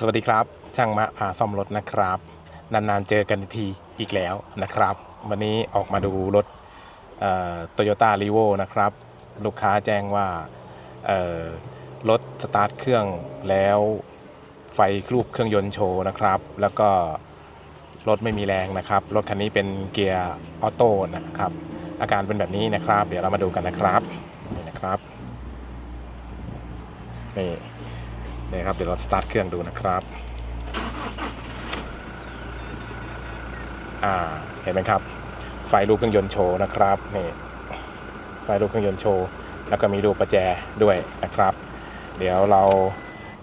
สวัสดีครับ ช่างมะพาซ่อมรถนะครับ นานๆเจอกันทีอีกแล้วนะครับ วันนี้ออกมาดูรถโตโยต้ารีโวนะครับ ลูกค้าแจ้งว่ารถสตาร์ทเครื่องแล้วไฟรูปเครื่องยนต์โชว์นะครับ แล้วก็รถไม่มีแรงนะครับ รถคันนี้เป็นเกียร์ออโต้นะครับ อาการเป็นแบบนี้นะครับ เดี๋ยวเรามาดูกันนะครับนี่นะครับนี่ นี่ครับเดี๋ยวเราสตาร์ทเครื่องดูนะครับอ่าเห็นไหมครับ ไฟลูกเครื่องยนต์โชว์นะครับนี่ไฟลูกเครื่องยนต์โชว์แล้วก็มีรูปประแจด้วยนะครับ เดี๋ยวเรา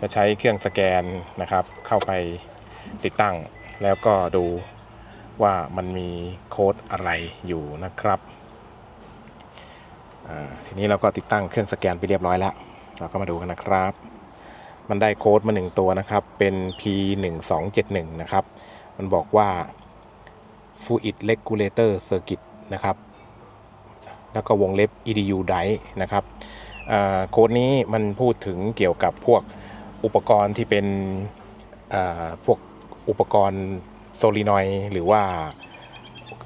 จะใช้เครื่องสแกนนะครับ เข้าไปติดตั้ง แล้วก็ดูว่ามันมีโค้ดอะไรอยู่นะครับทีนี้เราก็ติดตั้งเครื่องสแกนไปเรียบร้อยแล้ว เราก็มาดูกันนะครับ มันได้โค้ดมา 1 ตัวนะครับ เป็น P1271 นะครับ มันบอกว่า Fluid Regulator Circuit นะครับ แล้วก็วงเล็บ EDU Drive นะครับโค้ดนี้มันพูดถึงเกี่ยวกับพวกอุปกรณ์ที่เป็นพวกอุปกรณ์โซลินอยหรือว่า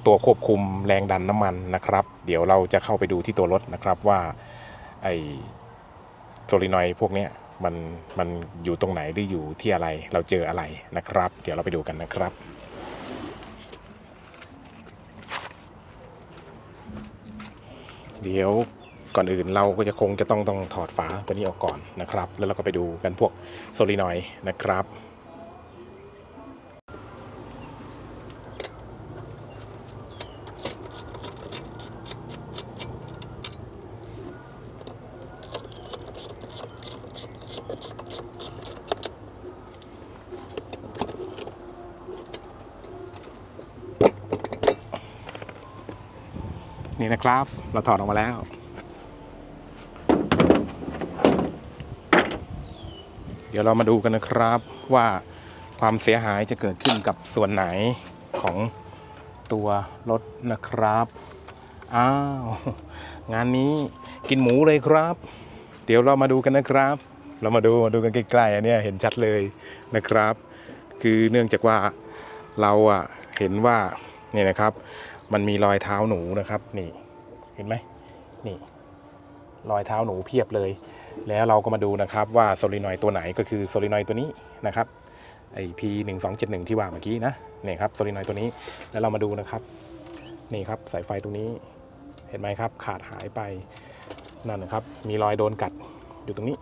ตัวควบคุมแรงดันน้ำมันนะครับ เดี๋ยวเราจะเข้าไปดูที่ตัวรถนะครับว่าไอโซลินอยพวกเนี้ย มันมันอยู่ตรงไหนหรืออยู่ที่อะไรเราเจออะไรนะครับ เดี๋ยวเราไปดูกันนะครับเดี๋ยวก่อนอื่นเราก็จะคงจะต้องต้องถอดฝาตัวนี้ออกก่อนนะครับ แล้วเราก็ไปดูกันพวกโซลินอยนะครับ นี่นะครับ เราถอดออกมาแล้ว เดี๋ยวเรามาดูกันนะครับว่าความเสียหายจะเกิดขึ้นกับส่วนไหนของตัวรถนะครับ อ้าว งานนี้กินหมูเลยครับ เดี๋ยวเรามาดูกันนะครับ เรามาดูมาดูกันใกล้ๆอันนี้เห็นชัดเลยนะครับ คือเนื่องจากว่าเราอะเห็นว่าเนี่ยนะครับ มันมีรอยเท้าหนูนะครับ นี่เห็นไหมนี่รอยเท้าหนูเพียบเลย แล้วเราก็มาดูนะครับว่าโซลินอยด์ตัวไหนก็คือโซลินอยด์ตัวนี้นะครับไอ P 1 2 7 1ที่ว่าเมื่อกี้นะนี่ครับโซลินอยด์ตัวนี้แล้วเรามาดูนะครับ นี่ครับสายไฟตรงนี้เห็นไหมครับ ขาดหายไปนั่นนะครับ มีรอยโดนกัดอยู่ตรงนี้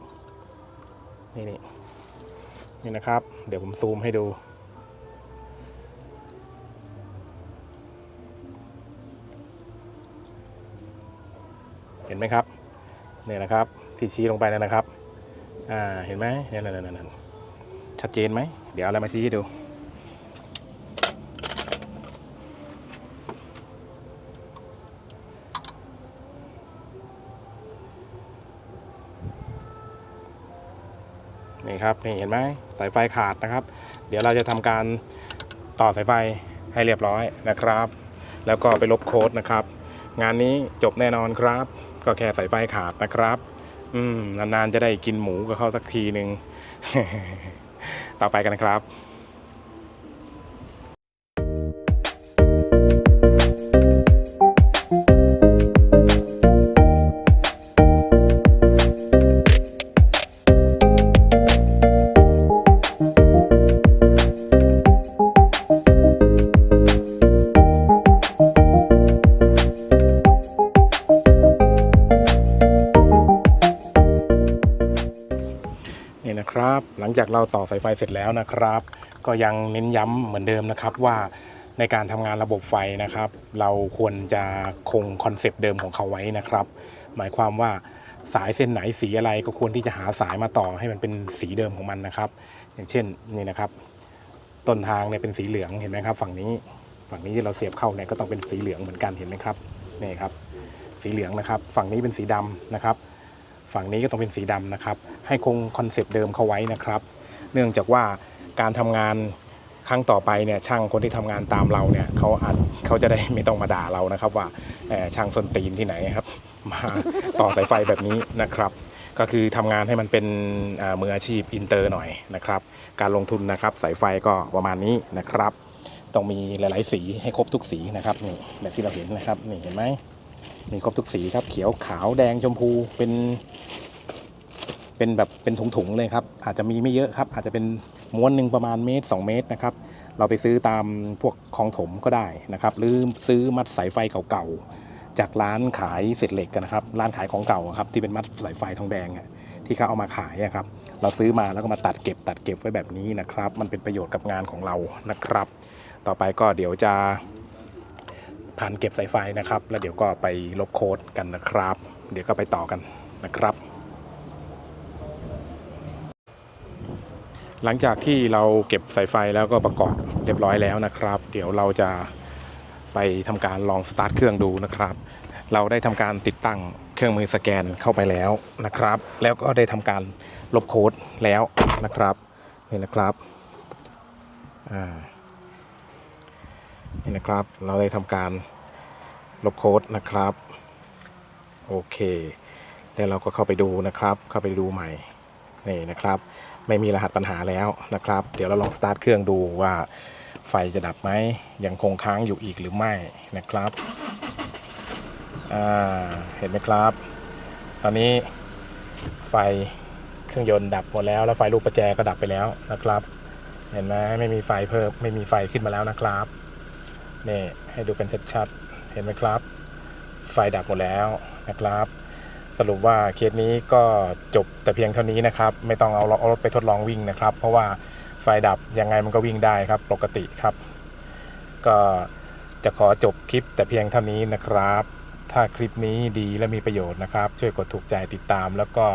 นี่นี่นี่นะครับ เดี๋ยวผมซูมให้ดู เห็นไหมครับเนี่ยนะครับที่ชี้ลงไปนั่นนะครับอ่าเห็นไหมเนี่ยนั่นนั่นชัดเจนไหมเดี๋ยวเอาอะไรมาชี้ให้ดูนี่ครับนี่เห็นไหมสายไฟขาดนะครับ เดี๋ยวเราจะทำการต่อสายไฟให้เรียบร้อยนะครับ แล้วก็ไปลบโค้ดนะครับ งานนี้จบแน่นอนครับ ก็แค่สายไฟขาดนะครับ อืมนานๆจะได้กินหมูกับเขาสักทีหนึ่งต่อไปกันนะครับ นี่นะครับ หลังจากเราต่อสายไฟเสร็จแล้วนะครับ ก็ยังเน้นย้ำเหมือนเดิมนะครับว่าในการทำงานระบบไฟนะครับ เราควรจะคงคอนเซปต์เดิมของเขาไว้นะครับ หมายความว่าสายเส้นไหนสีอะไรก็ควรที่จะหาสายมาต่อให้มันเป็นสีเดิมของมันนะครับ อย่างเช่นนี่นะครับ ต้นทางเนี่ยเป็นสีเหลืองเห็นไหมครับ ฝั่งนี้ฝั่งนี้ที่เราเสียบเข้าเนี่ยก็ต้องเป็นสีเหลืองเหมือนกันเห็นไหมครับนี่ครับ สีเหลืองนะครับ ฝั่งนี้เป็นสีดำนะครับ ฝั่งนี้ก็ต้องเป็นสีดำนะครับ ให้คงคอนเซปต์เดิมเขาไว้นะครับ เนื่องจากว่าการทำงานครั้งต่อไปเนี่ยช่างคนที่ทำงานตามเราเนี่ยเขาอาจเขาจะได้ไม่ต้องมาด่าเรานะครับ ว่าช่างส้นตีนที่ไหนครับมาต่อสายไฟแบบนี้นะครับ ก็คือทำงานให้มันเป็นมืออาชีพอินเตอร์หน่อยนะครับ การลงทุนนะครับสายไฟก็ประมาณนี้นะครับ ต้องมีหลาย ๆ สีให้ครบทุกสีนะครับนี่แบบที่เราเห็นนะครับนี่เห็นไหม มีครบทุกสีครับเขียวขาวแดงชมพูเป็น เป็นแบบเป็นถุงๆเลยครับ อาจจะมีไม่เยอะครับ อาจจะเป็นม้วนหนึ่งประมาณเมตร 2 เมตรนะครับ เราไปซื้อตามพวกคลองถมก็ได้นะครับ หรือซื้อมัดสายไฟเก่าๆ จากร้านขายเศษเหล็กกันนะครับ ร้านขายของเก่าครับที่เป็นมัดสายไฟทองแดงอะที่เขาเอามาขายครับ เราซื้อมาแล้วก็มาตัดเก็บตัดเก็บไว้แบบนี้นะครับ มันเป็นประโยชน์กับงานของเรานะครับ ต่อไปก็เดี๋ยวจะ ผ่านเก็บสายไฟนะครับ แล้วเดี๋ยวก็ไปลบโค้ดกันนะครับ เดี๋ยวก็ไปต่อกันนะครับ หลังจากที่เราเก็บสายไฟแล้วก็ประกอบเรียบร้อยแล้วนะครับ เดี๋ยวเราจะไปทำการลองสตาร์ทเครื่องดูนะครับ เราได้ทำการติดตั้งเครื่องมือสแกนเข้าไปแล้วนะครับ แล้วก็ได้ทำการลบโค้ดแล้วนะครับนี่นะครับอ่า นี่นะครับ เราได้ทำการลบโค้ดนะครับ โอเค แล้วเราก็เข้าไปดูนะครับ เข้าไปดูใหม่ นี่นะครับ ไม่มีรหัสปัญหาแล้วนะครับ เดี๋ยวเราลองสตาร์ทเครื่องดูว่าไฟจะดับไหม ยังคงค้างอยู่อีกหรือไม่นะครับ เห็นไหมครับ ตอนนี้ไฟเครื่องยนต์ดับหมดแล้ว แล้วไฟลูกประแจก็ดับไปแล้วนะครับ เห็นไหมไม่มีไฟเพิ่มไม่มีไฟขึ้นมาแล้วนะครับ นี่ให้ดูกันชัดๆ เห็นไหมครับ ไฟดับหมดแล้วนะครับ สรุปว่าเคสนี้ก็จบแต่เพียงเท่านี้นะครับ ไม่ต้องเอาเอารถไปทดลองวิ่งนะครับ เพราะว่าไฟดับยังไงมันก็วิ่งได้ครับ ปกติครับ ก็จะขอจบคลิปแต่เพียงเท่านี้นะครับ ถ้าคลิปนี้ดีและมีประโยชน์นะครับ ช่วยกดถูกใจติดตามแล้วก็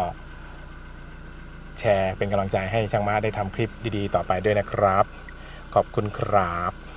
แชร์เป็นกำลังใจให้ช่างม้าได้ทำคลิปดีๆ ต่อไปด้วยนะครับ ขอบคุณครับ